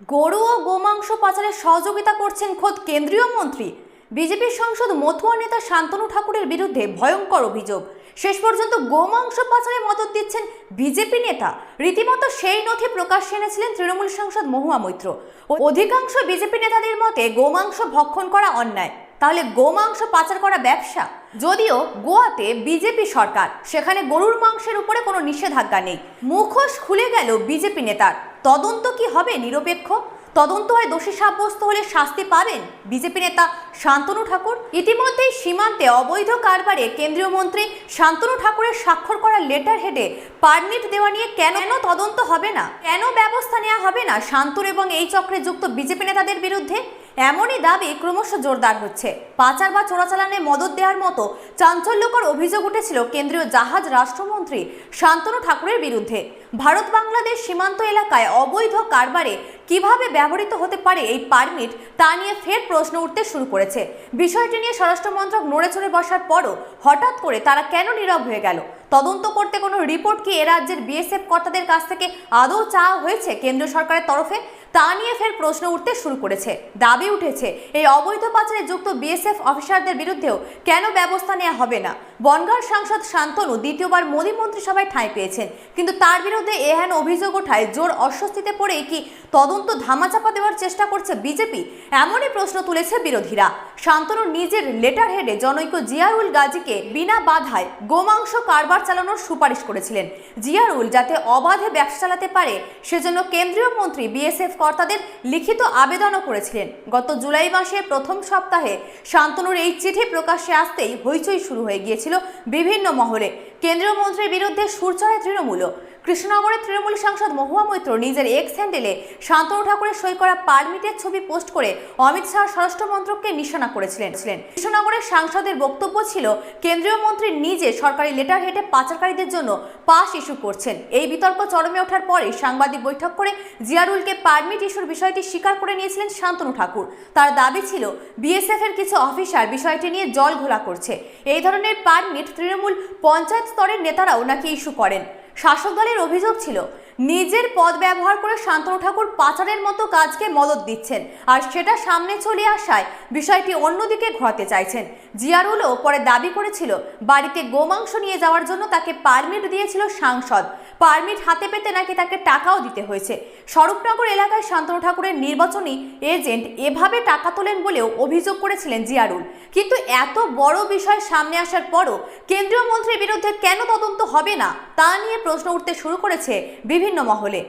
গরু ও গোমাংস পাচারে সহযোগিতা করছেন খোদ কেন্দ্রীয় মন্ত্রী। বিজেপির সাংসদ মথুয়া নেতা শান্তনু ঠাকুরের বিরুদ্ধে ভয়ঙ্কর অভিযোগ। শেষ পর্যন্ত গোমাংস পাচারে মদত দিচ্ছেন বিজেপি নেতা। রীতিমতো সেই নথি প্রকাশ্যে এনেছিলেন তৃণমূল সাংসদ মহুয়া মৈত্র। অধিকাংশ বিজেপি নেতাদের মতে গোমাংস ভক্ষণ করা অন্যায়। তাহলে গোমাংস পাচার করা ব্যবসা? যদিও গোয়াতে বিজেপি সরকার, সেখানে গরুর মাংসের উপরে কোনো নিষেধাজ্ঞা নেই। মুখোশ খুলে গেল বিজেপি নেতার। তদন্ত কি হবে নিরপেক্ষ? তদন্ত হয় দোষী সাব্যস্ত হলে শাস্তি পাবেন বিজেপি নেতা শান্তনু ঠাকুর। ইতিমধ্যেই সীমান্তে অবৈধ কারবারে কেন্দ্রীয় মন্ত্রী শান্তনু ঠাকুরের স্বাক্ষর করা লেটার হেডে পারমিট দেওয়া নিয়ে কেন তদন্ত হবে না? কেন ব্যবস্থা নেওয়া হবে না শান্তনু এবং এই চক্রে যুক্ত বিজেপি নেতাদের বিরুদ্ধে? এমনই দাবি ক্রমশ জোরদার হচ্ছে। পাচার বা চোরাচালানে মদত দেওয়ার মতো চাঞ্চল্যকর অভিযোগ উঠেছিল কেন্দ্রীয় জাহাজ রাষ্ট্রমন্ত্রী শান্তনু ঠাকুরের বিরুদ্ধে। ভারত বাংলাদেশ সীমান্ত এলাকায় অবৈধ কারবারে কীভাবে ব্যবহৃত হতে পারে এই পারমিট তা নিয়ে ফের প্রশ্ন উঠতে শুরু করেছে। বিষয়টি নিয়ে স্বরাষ্ট্রমন্ত্রক নড়ে চড়ে বসার পরও হঠাৎ করে তারা কেন নীরব হয়ে গেল? তদন্ত করতে কোনো রিপোর্ট কি এ রাজ্যের বিএসএফ কর্তাদের কাছ থেকে আদৌ চাওয়া হয়েছে কেন্দ্র সরকারের তরফে? তা নিয়ে ফের প্রশ্ন উঠতে শুরু করেছে। দাবি উঠেছে, এই অবৈধ পাচারে যুক্ত বিএসএফ অফিসারদের বিরুদ্ধেও কেন ব্যবস্থা নেওয়া হবে না? বনগাঁর সাংসদ শান্তনু দ্বিতীয়বার মোদী মন্ত্রিসভায় ঠাঁই পেয়েছেন। কিন্তু তার বিরুদ্ধে এহেন অভিযোগ ওঠায় জোর অস্বস্তিতে পড়ে কি তদন্ত ধামাচাপা দেওয়ার চেষ্টা করছে বিজেপি। এমনই প্রশ্ন তুলেছে বিরোধীরা। শান্তনু নিজের লেটার হেডে জনৈক জিয়ারুল গাজীকে বিনা বাধায় গোমাংস কারবার চালানোর সুপারিশ করেছিলেন। জিয়ারুল যাতে অবাধে ব্যবসা চালাতে পারে, সেজন্য কেন্দ্রীয় মন্ত্রী বিএসএফ কর্তাদের লিখিত আবেদনও করেছিলেন। গত জুলাই মাসের প্রথম সপ্তাহে শান্তনুর এই চিঠি প্রকাশ্যে আসতেই হইচই শুরু হয়ে গিয়েছিল। বিভিন্ন মহলে। কেন্দ্রীয় মন্ত্রীর বিরুদ্ধে সুর চড়ায় তৃণমূলও। কৃষ্ণনগরের তৃণমূল সাংসদ মহুয়া মৈত্র নিজের এক্স হ্যান্ডেলে শান্তনু ঠাকুরের সই করা পারমিটের ছবি পোস্ট করে অমিত শাহ স্বরাষ্ট্র মন্ত্রককে নিশানা করেছিলেন। ছিলেন। কৃষ্ণনগরের সাংসদের বক্তব্য ছিল, কেন্দ্রীয় মন্ত্রী নিজে সরকারি লেটার হেডে পাচারকারীদের জন্য পাস ইস্যু করছেন। এই বিতর্ক চরমে ওঠার পরে সাংবাদিক বৈঠক করে জিয়ারুলকে পারমিট ইস্যুর বিষয়টি স্বীকার করে নিয়েছিলেন শান্তনু ঠাকুর। তার দাবি ছিল বিএসএফ এর কিছু অফিসার বিষয়টি নিয়ে জল ঘোলা করছে। এই ধরনের পারমিট তৃণমূল পঞ্চায়েত স্তরের নেতারাও নাকি ইস্যু করেন। শাসক দলের অভিযোগ ছিল নিজের পদ ব্যবহার করে শান্তনু ঠাকুর পাচারের মতো কাজকে মদত দিচ্ছেন। আর সেটা সামনে চলে আসায় বিষয়টি অন্যদিকে ঘোরাতে চাইছেন। জিয়ারুলও পরে দাবি করেছিল, বাড়িতে গোমাংস নিয়ে যাওয়ার জন্য তাকে পারমিট দিয়েছিল সাংসদ। পারমিট হাতে পেতে নাকি তাকে টাকাও দিতে হয়েছে। স্বরূপনগর এলাকায় শান্তনু ঠাকুরের নির্বাচনী এজেন্ট এভাবে টাকা তোলেন বলেও অভিযোগ করেছিলেন জিয়ারুল। কিন্তু এত বড় বিষয় সামনে আসার পরও কেন্দ্রীয় মন্ত্রীর বিরুদ্ধে কেন তদন্ত হবে না তা নিয়ে প্রশ্ন উঠতে শুরু করেছে বিভিন্ন মহলে।